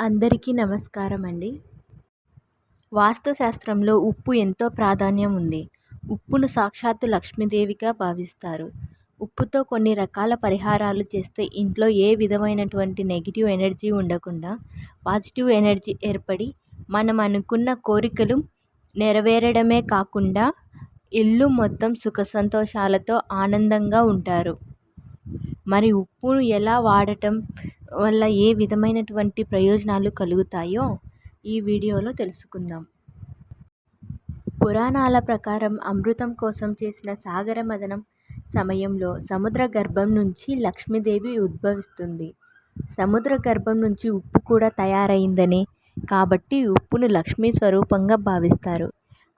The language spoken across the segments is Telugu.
అందరికీ నమస్కారం అండి వాస్తుశాస్త్రంలో ఉప్పు ఎంతో ప్రాధాన్యం ఉంది ఉప్పును సాక్షాత్తు లక్ష్మీదేవిగా భావిస్తారు. ఉప్పుతో కొన్ని రకాల పరిహారాలు చేస్తే ఇంట్లో ఏ విధమైనటువంటి నెగిటివ్ ఎనర్జీ ఉండకుండా పాజిటివ్ ఎనర్జీ ఏర్పడి మనం అనుకున్న కోరికలు నెరవేరడమే కాకుండా ఇల్లు మొత్తం సుఖ సంతోషాలతో ఆనందంగా ఉంటారు. మరి ఉప్పును ఎలా వాడటం వల్ల ఏ విధమైనటువంటి ప్రయోజనాలు కలుగుతాయో ఈ వీడియోలో తెలుసుకుందాం. పురాణాల ప్రకారం అమృతం కోసం చేసిన సాగర మథనం సమయంలో సముద్ర గర్భం నుంచి లక్ష్మీదేవి ఉద్భవిస్తుంది. సముద్ర గర్భం నుంచి ఉప్పు కూడా తయారైందని కాబట్టి ఉప్పును లక్ష్మీ స్వరూపంగా భావిస్తారు.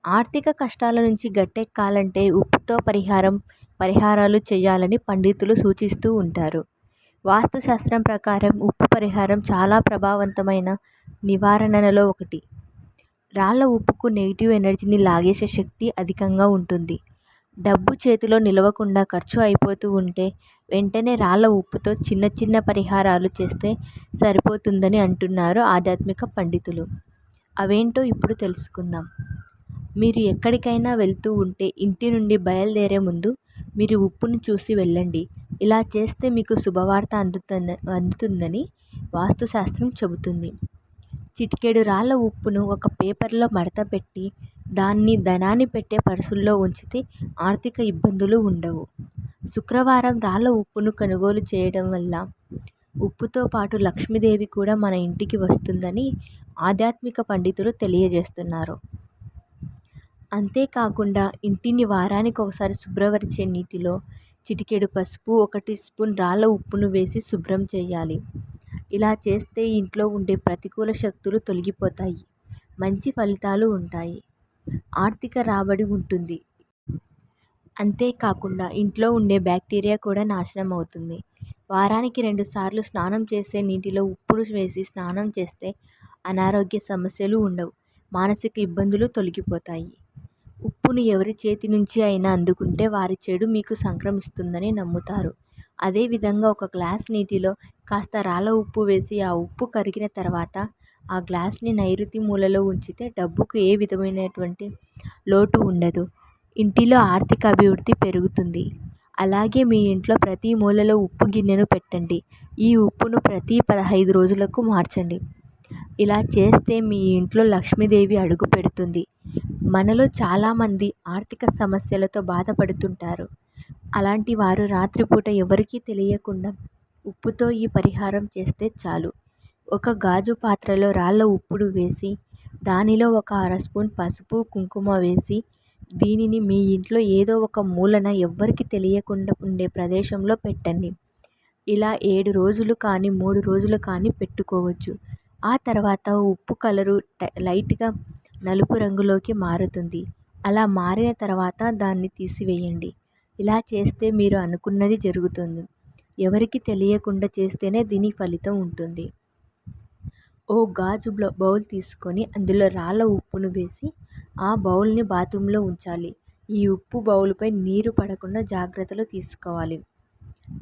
ఆర్థిక కష్టాల నుంచి గట్టెక్కాలంటే ఉప్పుతో పరిహారం పరిహారాలు చేయాలని పండితులు సూచిస్తూ ఉంటారు. వాస్తుశాస్త్రం ప్రకారం ఉప్పు పరిహారం చాలా ప్రభావవంతమైన నివారణలలో ఒకటి. రాళ్ళ ఉప్పుకు నెగిటివ్ ఎనర్జీని లాగేసే శక్తి అధికంగా ఉంటుంది. డబ్బు చేతిలో నిలవకుండా ఖర్చు అయిపోతూ ఉంటే వెంటనే రాళ్ళ ఉప్పుతో చిన్న చిన్న పరిహారాలు చేస్తే సరిపోతుందని అంటున్నారు ఆధ్యాత్మిక పండితులు. అవేంటో ఇప్పుడు తెలుసుకుందాం. మీరు ఎక్కడికైనా వెళ్తూ ఉంటే ఇంటి నుండి బయలుదేరే ముందు మీరు ఉప్పును చూసి వెళ్ళండి. ఇలా చేస్తే మీకు శుభవార్త అందుతుంది అందుతుందని వాస్తుశాస్త్రం చెబుతుంది. చిటికెడు రాళ్ళ ఉప్పును ఒక పేపర్లో మడతపెట్టి దాన్ని ధనాన్ని పెట్టే పర్సుల్లో ఉంచితే ఆర్థిక ఇబ్బందులు ఉండవు. శుక్రవారం రాళ్ళ ఉప్పును కొనుగోలు చేయడం వల్ల ఉప్పుతో పాటు లక్ష్మీదేవి కూడా మన ఇంటికి వస్తుందని ఆధ్యాత్మిక పండితులు తెలియజేస్తున్నారు. అంతేకాకుండా ఇంటిని వారానికి ఒకసారి శుభ్రపరిచే నీటిలో చిటికెడు పసుపు ఒక టీ స్పూన్ రాళ్ళ ఉప్పును వేసి శుభ్రం చేయాలి. ఇలా చేస్తే ఇంట్లో ఉండే ప్రతికూల శక్తులు తొలగిపోతాయి. మంచి ఫలితాలు ఉంటాయి. ఆర్థిక రాబడి ఉంటుంది. అంతేకాకుండా ఇంట్లో ఉండే బ్యాక్టీరియా కూడా నాశనం అవుతుంది. వారానికి రెండుసార్లు స్నానం చేసే నీటిలో ఉప్పును వేసి స్నానం చేస్తే అనారోగ్య సమస్యలు ఉండవు. మానసిక ఇబ్బందులు తొలగిపోతాయి. ఉప్పును ఎవరి చేతి నుంచి అయినా అందుకుంటే వారి చెడు మీకు సంక్రమిస్తుందని నమ్ముతారు. అదేవిధంగా ఒక గ్లాస్ నీటిలో కాస్త రాళ్ళ ఉప్పు వేసి ఆ ఉప్పు కరిగిన తర్వాత ఆ గ్లాస్ని నైరుతి మూలలో ఉంచితే డబ్బుకు ఏ విధమైనటువంటి లోటు ఉండదు. ఇంటిలో ఆర్థిక అభివృద్ధి పెరుగుతుంది. అలాగే మీ ఇంట్లో ప్రతి మూలలో ఉప్పు గిన్నెను పెట్టండి. ఈ ఉప్పును ప్రతి పదహైదు రోజులకు మార్చండి. ఇలా చేస్తే మీ ఇంట్లో లక్ష్మీదేవి అడుగు పెడుతుంది. మనలో చాలామంది ఆర్థిక సమస్యలతో బాధపడుతుంటారు. అలాంటి వారు రాత్రిపూట ఎవరికీ తెలియకుండా ఉప్పుతో ఈ పరిహారం చేస్తే చాలు. ఒక గాజు పాత్రలో రాళ్ళ ఉప్పుడు వేసి దానిలో ఒక అర స్పూన్ పసుపు కుంకుమ వేసి దీనిని మీ ఇంట్లో ఏదో ఒక మూలన ఎవ్వరికి తెలియకుండా ఉండే ప్రదేశంలో పెట్టండి. ఇలా ఏడు రోజులు కానీ మూడు రోజులు కానీ పెట్టుకోవచ్చు. ఆ తర్వాత ఉప్పు కలరు లైట్గా నలుపు రంగులోకి మారుతుంది. అలా మారిన తర్వాత దాన్ని తీసివేయండి. ఇలా చేస్తే మీరు అనుకున్నది జరుగుతుంది. ఎవరికి తెలియకుండా చేస్తేనే దీని ఫలితం ఉంటుంది. ఓ గాజు బౌల్ తీసుకొని అందులో రాళ్ళ ఉప్పును వేసి ఆ బౌల్ని బాత్రూంలో ఉంచాలి. ఈ ఉప్పు బౌల్పై నీరు పడకుండా జాగ్రత్తలు తీసుకోవాలి.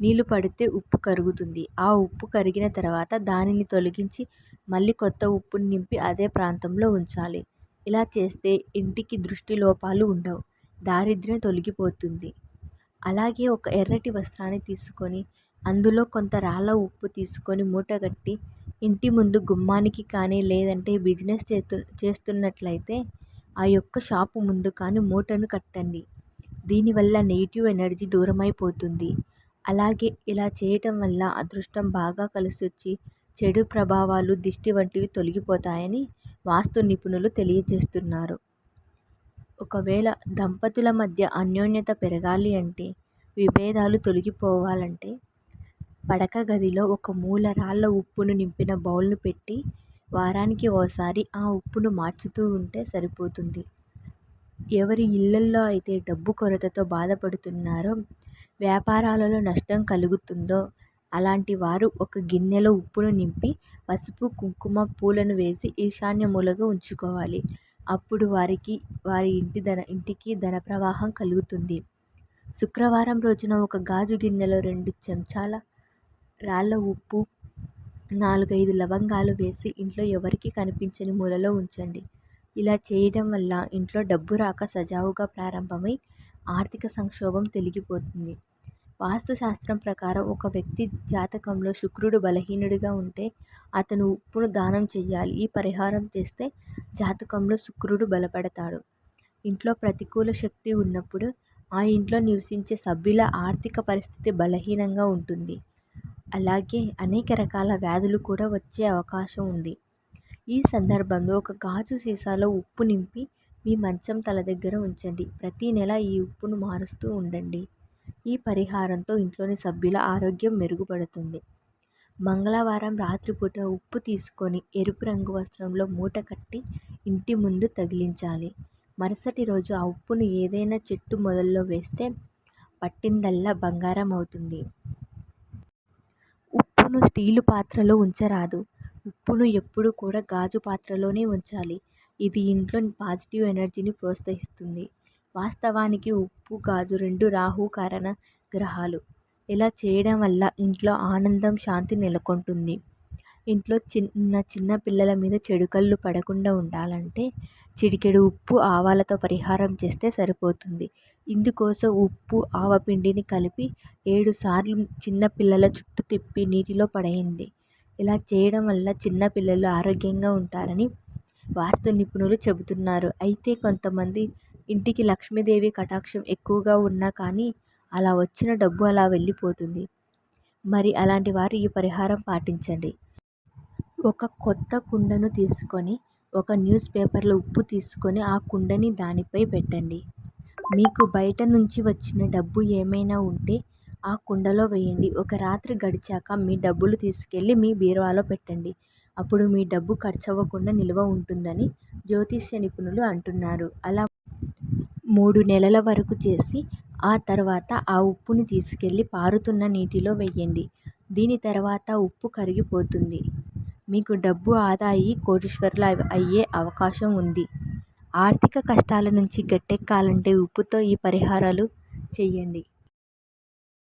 నీళ్ళు పడితే ఉప్పు కరుగుతుంది. ఆ ఉప్పు కరిగిన తర్వాత దానిని తొలగించి మళ్ళీ కొత్త ఉప్పుని నింపి అదే ప్రాంతంలో ఉంచాలి. ఇలా చేస్తే ఇంటికి దృష్టి లోపాలు ఉండవు. దారిద్ర్యం తొలగిపోతుంది. అలాగే ఒక ఎర్రటి వస్త్రాన్ని తీసుకొని అందులో కొంత రాళ్ళ ఉప్పు తీసుకొని మూటగట్టి ఇంటి ముందు గుమ్మానికి కానీ లేదంటే బిజినెస్ చేస్తు చేస్తున్నట్లయితే ఆ యొక్క షాపు ముందు కానీ మూటను కట్టండి. దీనివల్ల నెగిటివ్ ఎనర్జీ దూరమైపోతుంది. అలాగే ఇలా చేయటం వల్ల అదృష్టం బాగా కలిసి వచ్చి చెడు ప్రభావాలు దిష్టి వంటివి తొలగిపోతాయని వాస్తు నిపుణులు తెలియజేస్తున్నారు. ఒకవేళ దంపతుల మధ్య అన్యోన్యత పెరగాలి అంటే విభేదాలు తొలగిపోవాలంటే పడక గదిలో ఒక మూల రాళ్ళ ఉప్పును నింపిన బౌల్ను పెట్టి వారానికి ఓసారి ఆ ఉప్పును మార్చుతూ ఉంటే సరిపోతుంది. ఎవరి ఇళ్ళల్లో అయితే డబ్బు కొరతతో బాధపడుతున్నారో వ్యాపారాలలో నష్టం కలుగుతుందో అలాంటి వారు ఒక గిన్నెలో ఉప్పును నింపి పసుపు కుంకుమ పూలను వేసి ఈశాన్య మూలగా ఉంచుకోవాలి. అప్పుడు వారికి వారి ఇంటి ధన ఇంటికి ధన ప్రవాహం కలుగుతుంది. శుక్రవారం రోజున ఒక గాజు గిన్నెలో రెండు చెంచాల రాళ్ళ ఉప్పు నాలుగైదు లవంగాలు వేసి ఇంట్లో ఎవరికీ కనిపించని మూలలో ఉంచండి. ఇలా చేయడం వల్ల ఇంట్లో డబ్బు రాక సజావుగా ప్రారంభమై ఆర్థిక సంక్షోభం తొలగిపోతుంది. వాస్తు శాస్త్రం ప్రకారం ఒక వ్యక్తి జాతకంలో శుక్రుడు బలహీనుడిగా ఉంటే అతను ఉప్పును దానం చేయాలి ఈ పరిహారం చేస్తే జాతకంలో శుక్రుడు బలపడతాడు. ఇంట్లో ప్రతికూల శక్తి ఉన్నప్పుడు ఆ ఇంట్లో నివసించే సభ్యుల ఆర్థిక పరిస్థితి బలహీనంగా ఉంటుంది. అలాగే అనేక రకాల వ్యాధులు కూడా వచ్చే అవకాశం ఉంది. ఈ సందర్భంలో ఒక గాజు సీసాలో ఉప్పు నింపి మీ మంచం తల దగ్గర ఉంచండి. ప్రతీ నెల ఈ ఉప్పును మారుస్తూ ఉండండి. ఈ పరిహారంతో ఇంట్లోని సభ్యుల ఆరోగ్యం మెరుగుపడుతుంది. మంగళవారం రాత్రిపూట ఉప్పు తీసుకొని ఎరుపు రంగు వస్త్రంలో మూట కట్టి ఇంటి ముందు తగిలించాలి. మరుసటి రోజు ఆ ఉప్పును ఏదైనా చెట్టు మొదల్లో వేస్తే పట్టిందల్లా బంగారం అవుతుంది. ఉప్పును స్టీలు పాత్రలో ఉంచరాదు. ఉప్పును ఎప్పుడు కూడా గాజు పాత్రలోనే ఉంచాలి. ఇది ఇంట్లో పాజిటివ్ ఎనర్జీని ప్రోత్సహిస్తుంది. వాస్తవానికి ఉప్పు గాజు రెండు రాహు కారణ గ్రహాలు. ఇలా చేయడం వల్ల ఇంట్లో ఆనందం శాంతి నెలకొంటుంది. ఇంట్లో చిన్న చిన్న పిల్లల మీద చెడు కళ్ళు పడకుండా ఉండాలంటే చిటికెడు ఉప్పు ఆవాలతో పరిహారం చేస్తే సరిపోతుంది. ఇందుకోసం ఉప్పు ఆవపిండిని కలిపి ఏడు సార్లు చిన్న పిల్లల చుట్టూ తిప్పి నీటిలో పడేయండి. ఇలా చేయడం వల్ల చిన్న పిల్లలు ఆరోగ్యంగా ఉంటారని వాస్తు నిపుణులు చెబుతున్నారు. అయితే కొంతమంది ఇంటికి లక్ష్మీదేవి కటాక్షం ఎక్కువగా ఉన్నా కానీ అలా వచ్చిన డబ్బు అలా వెళ్ళిపోతుంది. మరి అలాంటి వారు ఈ పరిహారం పాటించండి. ఒక కొత్త కుండను తీసుకొని ఒక న్యూస్ పేపర్లో ఉప్పు తీసుకొని ఆ కుండని దానిపై పెట్టండి. మీకు బయట నుంచి వచ్చిన డబ్బు ఏమైనా ఉంటే ఆ కుండలో వేయండి. ఒక రాత్రి గడిచాక మీ డబ్బులు తీసుకెళ్ళి మీ బీరువాలో పెట్టండి. అప్పుడు మీ డబ్బు ఖర్చు అవ్వకుండా నిల్వ ఉంటుందని జ్యోతిష్య నిపుణులు అంటున్నారు. అలా మూడు నెలల వరకు చేసి ఆ తర్వాత ఆ ఉప్పుని తీసుకెళ్ళి పారుతున్న నీటిలో వెయ్యండి. దీని తర్వాత ఉప్పు కరిగిపోతుంది. మీకు డబ్బు ఆదా అయ్యి కోటీశ్వరులు అయ్యే అవకాశం ఉంది. ఆర్థిక కష్టాల నుంచి గట్టెక్కాలంటే ఉప్పుతో ఈ పరిహారాలు చెయ్యండి.